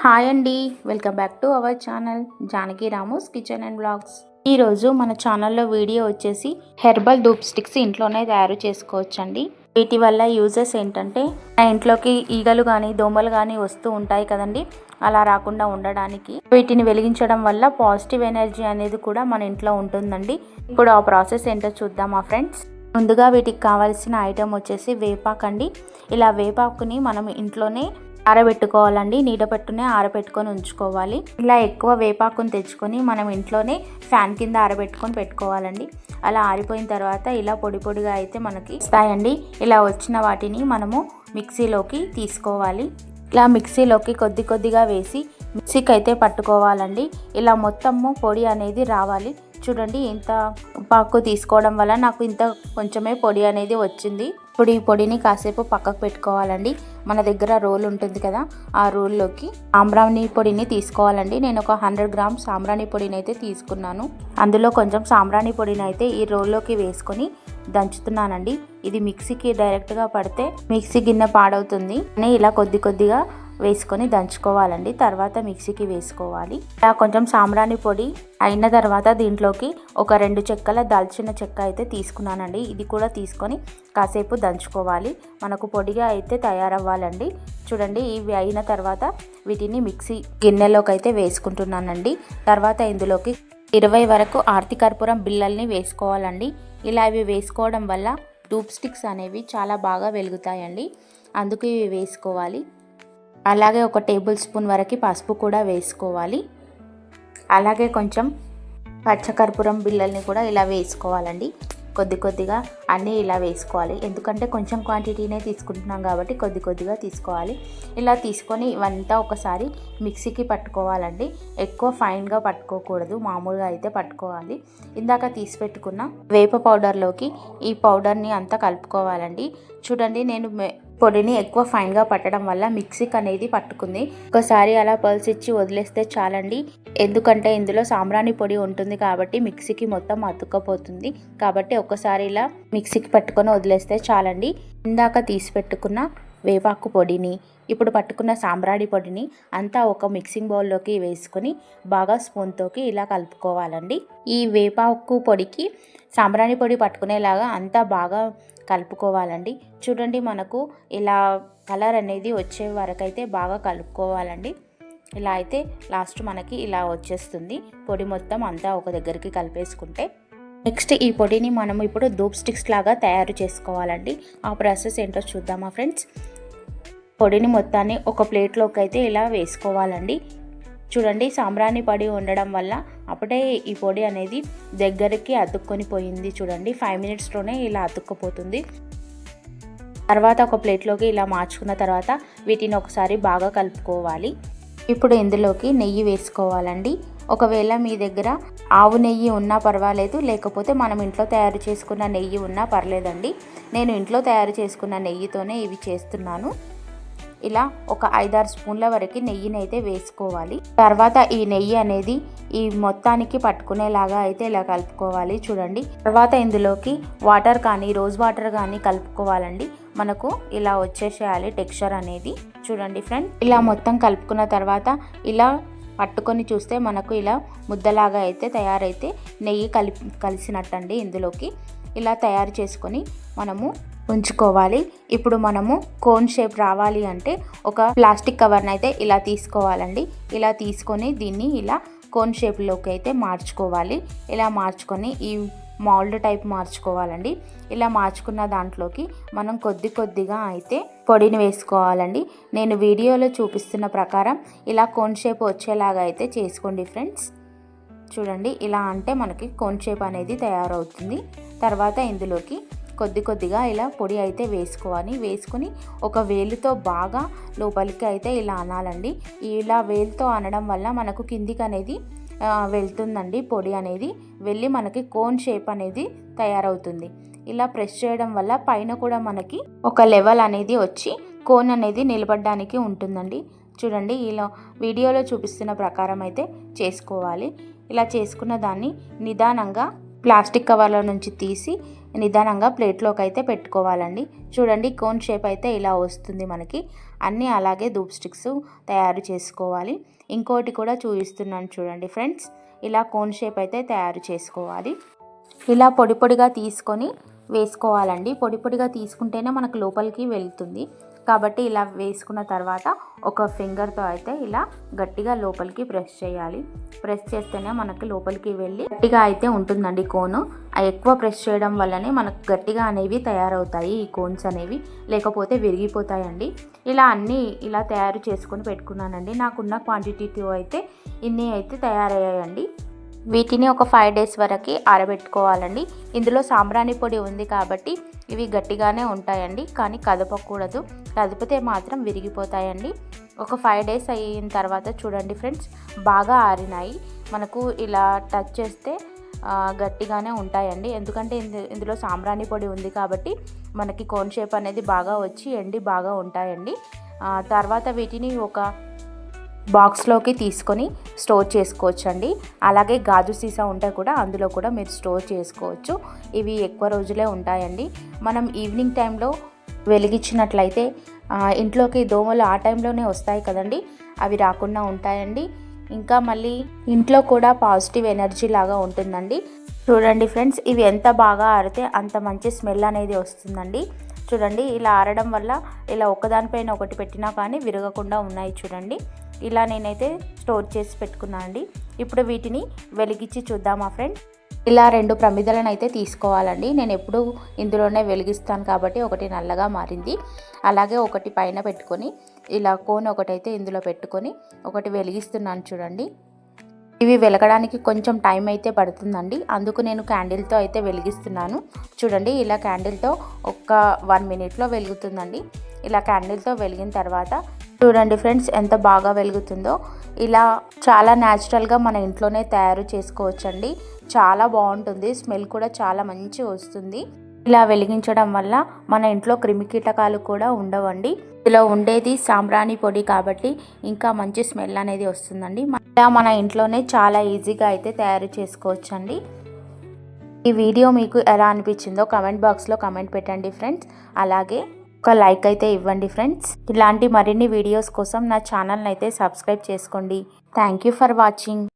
Hi అండి welcome back to our channel Janaki Ramos kitchen and blogs. ఈరోజు మన ఛానల్లో వీడియో వచ్చేసి హెర్బల్ ధూప్ స్టిక్స్ ఇంట్లోనే తయారు చేసుకోవచ్చండి. వీటి వల్ల యూజెస్ ఏంటంటే నా ఇంట్లోకి ఈగలు కానీ దోమలు కానీ వస్తూ ఉంటాయి కదండి అలా రాకుండా ఉండడానికి. వీటిని వెలిగించడం వల్ల పాజిటివ్ ఎనర్జీ అనేది కూడా మన ఇంట్లో ఉంటుందండి. ఇప్పుడు ఆ ప్రాసెస్ ఏంటో చూద్దాం ఆ ఫ్రెండ్స్? ముందుగా వీటికి కావాల్సిన ఐటెం వచ్చేసి వేపాకు అండి ఇలా వేపాకుని మనం ఇంట్లోనే ఆరబెట్టుకోవాలండి. నీడ పెట్టునే ఆరబెట్టుకొని ఉంచుకోవాలి. ఇలా ఎక్కువ వేపాకుని తెచ్చుకొని మనం ఇంట్లోనే ఫ్యాన్ కింద ఆరబెట్టుకొని పెట్టుకోవాలండి. అలా ఆరిపోయిన తర్వాత ఇలా పొడి పొడిగా అయితే మనకి వస్తాయండి. ఇలా వచ్చిన వాటిని మనము మిక్సీలోకి తీసుకోవాలి. ఇలా మిక్సీలోకి కొద్ది కొద్దిగా వేసి మిక్సీకి అయితే పట్టుకోవాలండి. ఇలా మొత్తము పొడి అనేది రావాలి. చూడండి ఇంత పాకు తీసుకోవడం వల్ల నాకు ఇంత కొంచెమే పొడి అనేది వచ్చింది. ఇప్పుడు ఈ పొడిని కాసేపు పక్కకు పెట్టుకోవాలండి. మన దగ్గర రోల్ ఉంటుంది కదా ఆ రోల్లోకి సాంబ్రాణి పొడిని తీసుకోవాలండి. నేను ఒక హండ్రెడ్ గ్రామ్స్ సాంబ్రాణి పొడిని అయితే తీసుకున్నాను. అందులో కొంచెం సాంబ్రాణి పొడిని అయితే ఈ రోల్లోకి వేసుకొని దంచుతున్నానండి. ఇది మిక్సీకి డైరెక్ట్గా పడితే మిక్సీ గిన్నె పాడవుతుంది. అని ఇలా కొద్ది కొద్దిగా వేసుకొని దంచుకోవాలండి. తర్వాత మిక్సీకి వేసుకోవాలి. ఇలా కొంచెం సాంబ్రాణి పొడి అయిన తర్వాత దీంట్లోకి ఒక రెండు చెక్కల దాల్చిన చెక్క అయితే తీసుకున్నానండి. ఇది కూడా తీసుకొని కాసేపు దంచుకోవాలి. మనకు పొడిగా అయితే తయారవ్వాలండి. చూడండి ఇవి అయిన తర్వాత వీటిని మిక్సీ గిన్నెలోకి అయితే వేసుకుంటున్నానండి. తర్వాత ఇందులోకి ఇరవై వరకు ఆర్తి కర్పూరం బిళ్ళల్ని వేసుకోవాలండి. ఇలా ఇవి వేసుకోవడం వల్ల ధూప్ స్టిక్స్ అనేవి చాలా బాగా వెలుగుతాయండి. అందుకు ఇవి వేసుకోవాలి. అలాగే ఒక టేబుల్ స్పూన్ వరకు పసుపు కూడా వేసుకోవాలి. అలాగే కొంచెం పచ్చకర్పూరం బిళ్ళల్ని కూడా ఇలా వేసుకోవాలండి. కొద్ది కొద్దిగా అన్నీ ఇలా వేసుకోవాలి. ఎందుకంటే కొంచెం క్వాంటిటీనే తీసుకుంటున్నాం కాబట్టి కొద్ది కొద్దిగా తీసుకోవాలి. ఇలా తీసుకొని ఇవంతా ఒకసారి మిక్సీకి పట్టుకోవాలండి. ఎక్కువ ఫైన్గా పట్టుకోకూడదు. మామూలుగా అయితే పట్టుకోవాలి. ఇందాక తీసి పెట్టుకున్న వేప పౌడర్లోకి ఈ పౌడర్ని అంతా కలుపుకోవాలండి. చూడండి నేను పొడిని ఎక్కువ ఫైన్గా పట్టడం వల్ల మిక్సీకి అనేది పట్టుకుంది. ఒకసారి అలా పల్స్ ఇచ్చి వదిలేస్తే చాలండి. ఎందుకంటే ఇందులో సాంబ్రాణి పొడి ఉంటుంది కాబట్టి మిక్సీకి మొత్తం అతుక్కపోతుంది. కాబట్టి ఒకసారి ఇలా మిక్సీకి పట్టుకొని వదిలేస్తే చాలండి. ఇందాక తీసి పెట్టుకున్న వేపాకు పొడిని ఇప్పుడు పట్టుకున్న సాంబ్రాణి పొడిని అంతా ఒక మిక్సింగ్ బౌల్లోకి వేసుకొని బాగా స్పూన్తోకి ఇలా కలుపుకోవాలండి. ఈ వేపాకు పొడికి సాంబ్రాణి పొడి పట్టుకునేలాగా అంతా బాగా కలుపుకోవాలండి. చూడండి మనకు ఇలా కలర్ అనేది వచ్చే వరకు అయితే బాగా కలుపుకోవాలండి. ఇలా అయితే లాస్ట్ మనకి ఇలా వచ్చేస్తుంది. పొడి మొత్తం అంతా ఒక దగ్గరికి కలిపేసుకుంటే. నెక్స్ట్ ఈ పొడిని మనం ఇప్పుడు ధూప్ స్టిక్స్ లాగా తయారు చేసుకోవాలండి. ఆ ప్రాసెస్ ఏంటో చూద్దామా ఫ్రెండ్స్? పొడిని మొత్తాన్ని ఒక ప్లేట్లోకి అయితే ఇలా వేసుకోవాలండి. చూడండి సాంబ్రాణి పొడి ఉండడం వల్ల అప్పుడే ఈ పొడి అనేది దగ్గరికి అతుక్కొని పోయింది చూడండి. ఫైవ్ మినిట్స్లోనే ఇలా అతుక్కుపోతుంది. తర్వాత ఒక ప్లేట్లోకి ఇలా మార్చుకున్న తర్వాత వీటిని ఒకసారి బాగా కలుపుకోవాలి. ఇప్పుడు ఇందులోకి నెయ్యి వేసుకోవాలండి. ఒకవేళ మీ దగ్గర ఆవు నెయ్యి ఉన్నా పర్వాలేదు లేకపోతే మనం ఇంట్లో తయారు చేసుకున్న నెయ్యి ఉన్నా పర్లేదండి. నేను ఇంట్లో తయారు చేసుకున్న నెయ్యితోనే ఇవి చేస్తున్నాను. ఇలా ఒక ఐదారు స్పూన్ల వరకు నెయ్యిని అయితే వేసుకోవాలి. తర్వాత ఈ నెయ్యి అనేది ఈ మొత్తానికి పట్టుకునేలాగా అయితే ఇలా కలుపుకోవాలి. చూడండి. తర్వాత ఇందులోకి వాటర్ కానీ రోజ్ వాటర్ కానీ కలుపుకోవాలండి. మనకు ఇలా వచ్చేసేయాలి టెక్స్చర్ అనేది. చూడండి ఫ్రెండ్. ఇలా మొత్తం కలుపుకున్న తర్వాత ఇలా పట్టుకొని చూస్తే మనకు ఇలా ముద్దలాగా అయితే తయారైతే నెయ్యి కలిపి కలిసినట్టండి ఇందులోకి. ఇలా తయారు చేసుకొని మనము ఉంచుకోవాలి. ఇప్పుడు మనము కోన్ షేప్ రావాలి అంటే ఒక ప్లాస్టిక్ కవర్ని అయితే ఇలా తీసుకోవాలండి. ఇలా తీసుకొని దీన్ని ఇలా కోన్ షేప్లోకి అయితే మార్చుకోవాలి. ఇలా మార్చుకొని ఈ మౌల్డ్ టైప్ మార్చుకోవాలండి. ఇలా మార్చుకున్న దాంట్లోకి మనం కొద్ది కొద్దిగా అయితే పొడిని వేసుకోవాలండి. నేను వీడియోలో చూపిస్తున్న ప్రకారం ఇలా కోన్ షేప్ వచ్చేలాగా అయితే చేసుకోండి ఫ్రెండ్స్. చూడండి ఇలా అంటే మనకి కోన్ షేప్ అనేది తయారవుతుంది. తర్వాత ఇందులోకి కొద్ది కొద్దిగా ఇలా పొడి అయితే వేసుకోవాలి. వేసుకుని ఒక వేలుతో బాగా లోపలికి అయితే ఇలా అనాలండి. ఇలా వేలుతో అనడం వల్ల మనకు కిందికి అనేది వెళ్తుందండి పొడి అనేది. వెళ్ళి మనకి కోన్ షేప్ అనేది తయారవుతుంది. ఇలా ప్రెస్ చేయడం వల్ల పైన కూడా మనకి ఒక లెవెల్ అనేది వచ్చి కోన్ అనేది నిలబడడానికి ఉంటుందండి. చూడండి ఇలా వీడియోలో చూపిస్తున్న ప్రకారం అయితే చేసుకోవాలి. ఇలా చేసుకున్న దాన్ని నిదానంగా ప్లాస్టిక్ కవర్ల నుంచి తీసి నిదానంగా ప్లేట్లోకి అయితే పెట్టుకోవాలండి. చూడండి కోన్ షేప్ అయితే ఇలా వస్తుంది మనకి. అన్నీ అలాగే ధూప్ స్టిక్స్ తయారు చేసుకోవాలి. ఇంకోటి కూడా చూపిస్తున్నాను చూడండి ఫ్రెండ్స్. ఇలా కోన్ షేప్ అయితే తయారు చేసుకోవాలి. ఇలా పొడి పొడిగా తీసుకొని వేసుకోవాలండి. పొడి పొడిగా తీసుకుంటేనే మనకు లోపలికి వెళ్తుంది. కాబట్టి ఇలా వేసుకున్న తర్వాత ఒక ఫింగర్తో అయితే ఇలా గట్టిగా లోపలికి ప్రెస్ చేయాలి. ప్రెస్ చేస్తేనే మనకి లోపలికి వెళ్ళి గట్టిగా అయితే ఉంటుందండి కోను. ఎక్కువ ప్రెస్ చేయడం వల్లనే మనకు గట్టిగా అనేవి తయారవుతాయి ఈ కోన్స్ అనేవి. లేకపోతే విరిగిపోతాయండి. ఇలా అన్నీ ఇలా తయారు చేసుకొని పెట్టుకున్నానండి. నాకున్న క్వాంటిటీతో అయితే ఇన్ని అయితే తయారయ్యాయండి. వీటిని ఒక ఫైవ్ డేస్ వరకు ఆరబెట్టుకోవాలండి. ఇందులో సాంబ్రాణి పొడి ఉంది కాబట్టి ఇవి గట్టిగానే ఉంటాయండి కానీ కదపకూడదు. కదిపితే మాత్రం విరిగిపోతాయండి. ఒక ఫైవ్ డేస్ అయిన తర్వాత చూడండి ఫ్రెండ్స్ బాగా ఆరినాయి. మనకు ఇలా టచ్ చేస్తే గట్టిగానే ఉంటాయండి. ఎందుకంటే ఇందులో సాంబ్రాణి పొడి ఉంది కాబట్టి మనకి కోన్ షేప్ అనేది బాగా వచ్చి ఎండి బాగా ఉంటాయండి. తర్వాత వీటిని ఒక బాక్స్లోకి తీసుకొని స్టోర్ చేసుకోవచ్చు అండి అలాగే గాజు సీసా ఉంటే కూడా అందులో కూడా మీరు స్టోర్ చేసుకోవచ్చు. ఇవి ఎక్కువ రోజులే ఉంటాయండి. మనం ఈవినింగ్ టైంలో వెలిగించినట్లయితే ఇంట్లోకి దోమలు ఆ టైంలోనే వస్తాయి కదండి. అవి రాకుండా ఉంటాయండి. ఇంకా మళ్ళీ ఇంట్లో కూడా పాజిటివ్ ఎనర్జీ లాగా ఉంటుందండి. చూడండి ఫ్రెండ్స్ ఇవి ఎంత బాగా ఆరితే అంత మంచి స్మెల్ అనేది వస్తుందండి. చూడండి ఇలా ఆరడం వల్ల ఇలా ఒకదానిపైన ఒకటి పెట్టినా కానీ విరగకుండా ఉన్నాయి చూడండి. ఇలా నేనైతే స్టోర్ చేసి పెట్టుకున్నాను అండి. ఇప్పుడు వీటిని వెలిగించి చూద్దామా ఫ్రెండ్? ఇలా రెండు ప్రమిదలను అయితే తీసుకోవాలండి. నేను ఎప్పుడు ఇందులోనే వెలిగిస్తాను కాబట్టి ఒకటి నల్లగా మారింది. అలాగే ఒకటి పైన పెట్టుకొని ఇలా కోన్ ఒకటైతే ఇందులో పెట్టుకొని ఒకటి వెలిగిస్తున్నాను చూడండి. ఇవి వెలగడానికి కొంచెం టైం అయితే పడుతుందండి. అందుకు నేను క్యాండిల్తో అయితే వెలిగిస్తున్నాను. చూడండి ఇలా క్యాండిల్తో ఒక్క వన్ మినిట్లో వెలుగుతుందండి. ఇలా క్యాండిల్తో వెలిగిన తర్వాత చూడండి ఫ్రెండ్స్ ఎంత బాగా వెలుగుతుందో. ఇలా చాలా న్యాచురల్గా మన ఇంట్లోనే తయారు చేసుకోవచ్చండి. చాలా బాగుంటుంది స్మెల్ కూడా చాలా మంచి వస్తుంది. ఇలా వెలిగించడం వల్ల మన ఇంట్లో క్రిమికీటకాలు కూడా ఉండవండి. ఇలా ఉండేది సాంబ్రాణి పొడి కాబట్టి ఇంకా మంచి స్మెల్ అనేది వస్తుందండి. ఇలా మన ఇంట్లోనే చాలా ఈజీగా అయితే తయారు చేసుకోవచ్చండి. ఈ వీడియో మీకు ఎలా అనిపించిందో కమెంట్ బాక్స్లో కమెంట్ పెట్టండి ఫ్రెండ్స్. అలాగే ఒక లైక్ అయితే ఇవ్వండి ఫ్రెండ్స్. ఇలాంటి మరిన్ని వీడియోస్ కోసం నా ఛానల్ని అయితే సబ్స్క్రైబ్ చేసుకోండి. Thank you for watching.